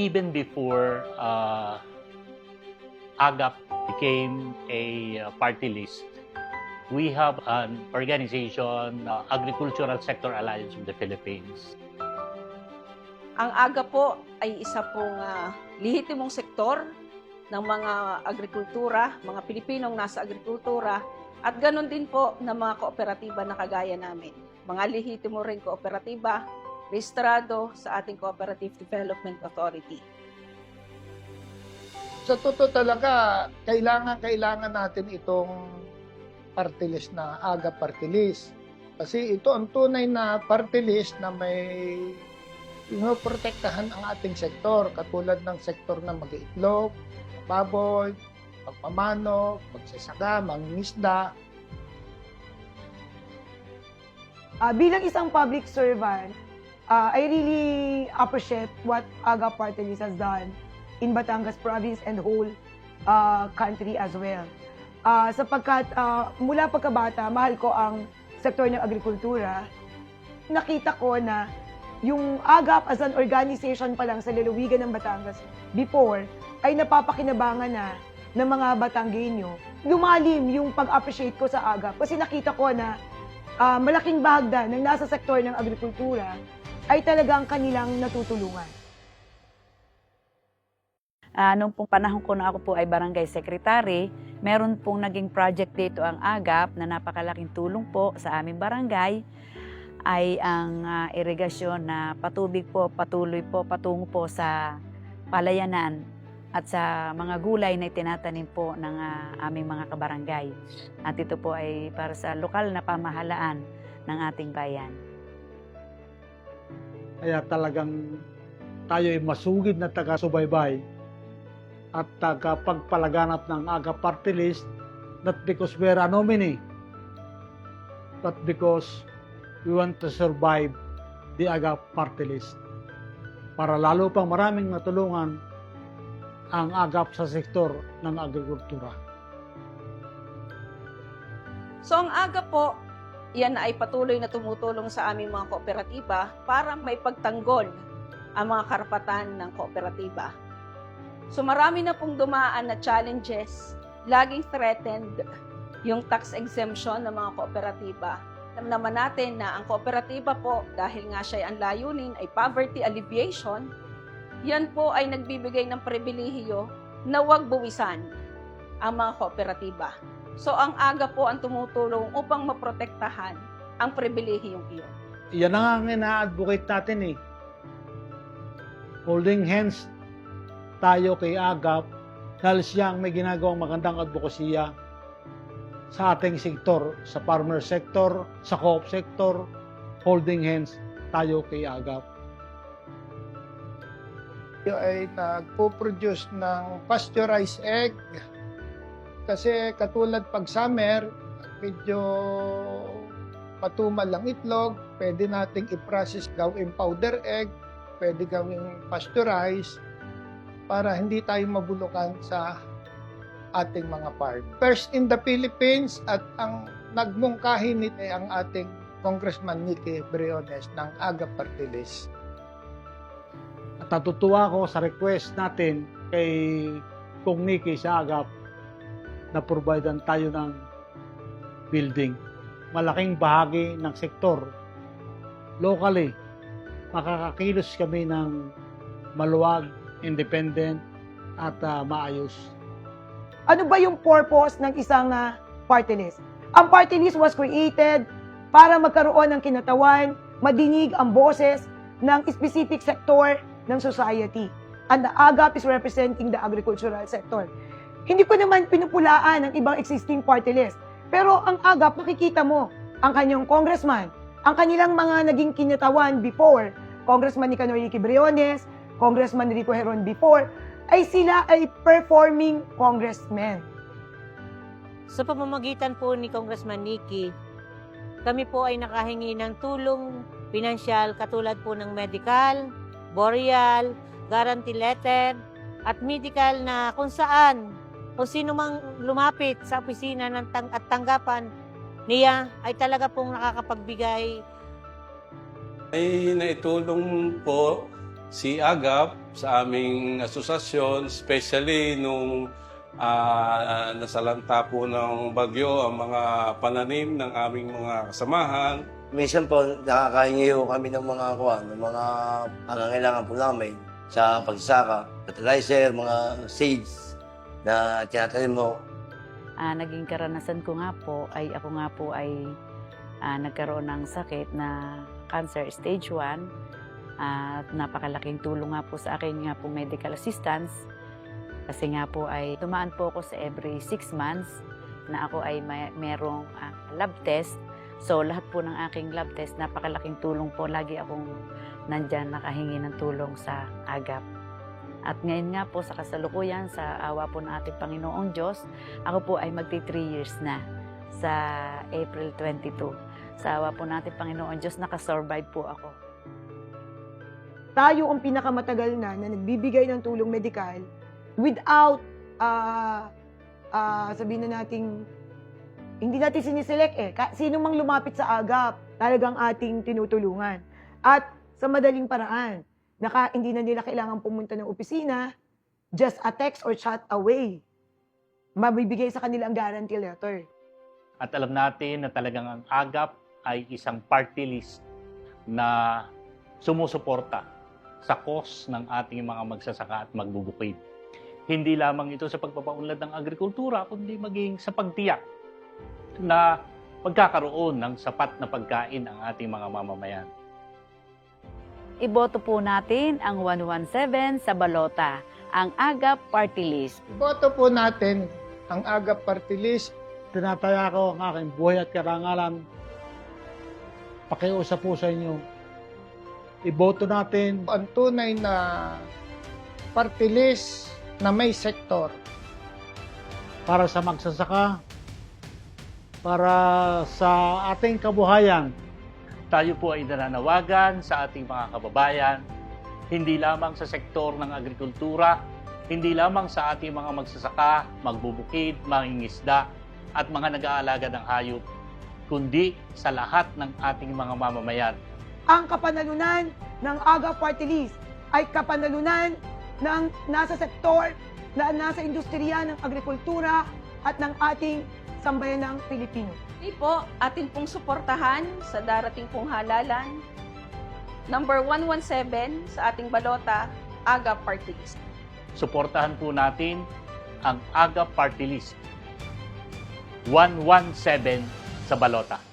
even before uh, AGAP became a uh, party list, we have an organization, uh, Agricultural Sector Alliance of the Philippines. Ang AGA po ay isa pong ah, lihitimong sektor ng mga agrikultura, mga Pilipinong nasa agrikultura, at ganon din po ng mga kooperatiba na kagaya namin. Mga lihitimo rin kooperatiba, rehistrado sa ating Cooperative Development Authority. Sa totoo talaga, kailangan kailangan natin itong party list na aga party list. Kasi ito ang tunay na party list na may protektahan ang ating sektor katulad ng sektor na mag-iitlog, baboy, pagpamano, pagsasaka, mangingisda. Ah, bilang isang public servant, ah, I really appreciate what AGA Party List has done in Batangas province and whole ah, country as well. Ah, sapagkat ah, mula pagkabata, mahal ko ang sektor ng agrikultura. Nakita ko na yung AGAP as an organization pa lang sa lalawigan ng Batangas before ay napapakinabangan na ng mga Batanggenyo. Lumalim yung pag-appreciate ko sa AGAP kasi nakita ko na ah, malaking bahagda ng nasa sektor ng agrikultura ay talagang kanilang natutulungan. Ah, nung pong panahon ko na ako po ay barangay secretary, meron pong naging project dito ang AGAP na napakalaking tulong po sa aming barangay ay ang ah, irigasyon na patubig po, patuloy po, patungo po sa palayanan at sa mga gulay na itinatanim po ng ah, aming mga kabarangay. At ito po ay para sa lokal na pamahalaan ng ating bayan. Kaya talagang tayo ay masugid na taga-subaybay at taga-pagpalaganap ng AGA party list not because we're a nominee but because we want to survive the AGA party list para lalo pang maraming matulungan ang agap sa sektor ng agrikultura. So ang AGA po, yan ay patuloy na tumutulong sa aming mga kooperatiba para may pagtanggol ang mga karapatan ng kooperatiba. So marami na pong dumaan na challenges, laging threatened yung tax exemption ng mga kooperatiba. Alam naman natin na ang kooperatiba po, dahil nga siya ay ang layunin ay poverty alleviation, yan po ay nagbibigay ng pribilehiyo na huwag buwisan ang mga kooperatiba. So ang aga po ang tumutulong upang maprotektahan ang pribilehiyong iyon. Yan ang ina-advocate natin eh. Holding hands tayo kay Agap dahil siya ang may ginagawang magandang advokasya sa ating sektor, sa farmer sector, sa co-op sector, holding hands tayo kay Agap. Tayo ay nagpo-produce ng pasteurized egg kasi katulad pag summer, medyo matumal ang itlog, pwede nating i-process gawing powder egg, pwede gawing pasteurize para hindi tayo mabulukan sa ating mga farm. First in the Philippines at ang nagmungkahi nito ay ang ating Congressman Nicky Briones ng AGA Party List. At natutuwa ko sa request natin kay Kung Nikki sa Agap na providean tayo ng building. Malaking bahagi ng sektor. Locally, makakakilos kami ng maluwag, independent, at ah, maayos. Ano ba yung purpose ng isang ah, party list? Ang party list was created para magkaroon ng kinatawan, madinig ang boses ng specific sector ng society. And the AGAP is representing the agricultural sector. Hindi ko naman pinupulaan ang ibang existing party list. Pero ang AGAP, makikita mo, ang kanyang congressman, ang kanilang mga naging kinatawan before, Congressman Nicanor Ricky Briones, Congressman Rico Heron before, ay sila ay performing congressmen. Sa pamamagitan po ni Congressman Nicky, kami po ay nakahingi ng tulong pinansyal katulad po ng medical, boreal, guarantee letter, at medical na kung saan, kung sino mang lumapit sa opisina ng tang- at tanggapan niya ay talaga pong nakakapagbigay Ay naitulong po si Agap sa aming asosasyon, especially nung ah, nasalanta po ng bagyo ang mga pananim ng aming mga kasamahan. Minsan po, nakakahingi ho kami ng mga kuwan, ng mga pangangailangan po namin sa pagsasaka, fertilizer, mga seeds na tinatanim mo. Ah, naging karanasan ko nga po ay ako nga po ay ah, nagkaroon ng sakit na cancer stage 1 at napakalaking tulong nga po sa akin nga po medical assistance. Kasi nga po ay tumaan po ako sa every 6 months na ako ay may, merong ah, lab test. So lahat po ng aking lab test napakalaking tulong po. Lagi akong nandyan nakahingi ng tulong sa agap at ngayon nga po sa kasalukuyan sa awa po ng ating Panginoong Diyos ako po ay magti 3 years na sa April 22. Sa awa po natin Panginoon Diyos, nakasurvive po ako. Tayo ang pinakamatagal na na nagbibigay ng tulong medikal without, ah ah sabihin na nating, hindi natin siniselect eh. Sino mang lumapit sa agap, talagang ating tinutulungan. At sa madaling paraan, naka, hindi na nila kailangan pumunta ng opisina, just a text or chat away. Mabibigay sa kanila ang guarantee letter. At alam natin na talagang ang AGAP ay isang party list na sumusuporta sa cause ng ating mga magsasaka at magbubukid. Hindi lamang ito sa pagpapaunlad ng agrikultura, kundi maging sa pagtiyak na pagkakaroon ng sapat na pagkain ang ating mga mamamayan. Iboto po natin ang 117 sa balota, ang AGAP Party List. Boto po natin ang AGAP Party List. Tinataya ko ang aking buhay at karangalan. Pakiusap po sa inyo. Iboto natin Ang tunay na party list na may sektor. para sa magsasaka, para sa ating kabuhayan. Tayo po ay nananawagan sa ating mga kababayan, hindi lamang sa sektor ng agrikultura, hindi lamang sa ating mga magsasaka, magbubukid, mangingisda, at mga nag-aalaga ng hayop, kundi sa lahat ng ating mga mamamayan. ang kapanalunan ng AGA Party List ay kapanalunan ng nasa sektor, na nasa industriya ng agrikultura at ng ating sambayanang Pilipino. Hindi po, atin pong suportahan sa darating pong halalan. Number 117 sa ating balota, AGA Party List. Suportahan po natin ang AGA Party List 117 sa balota.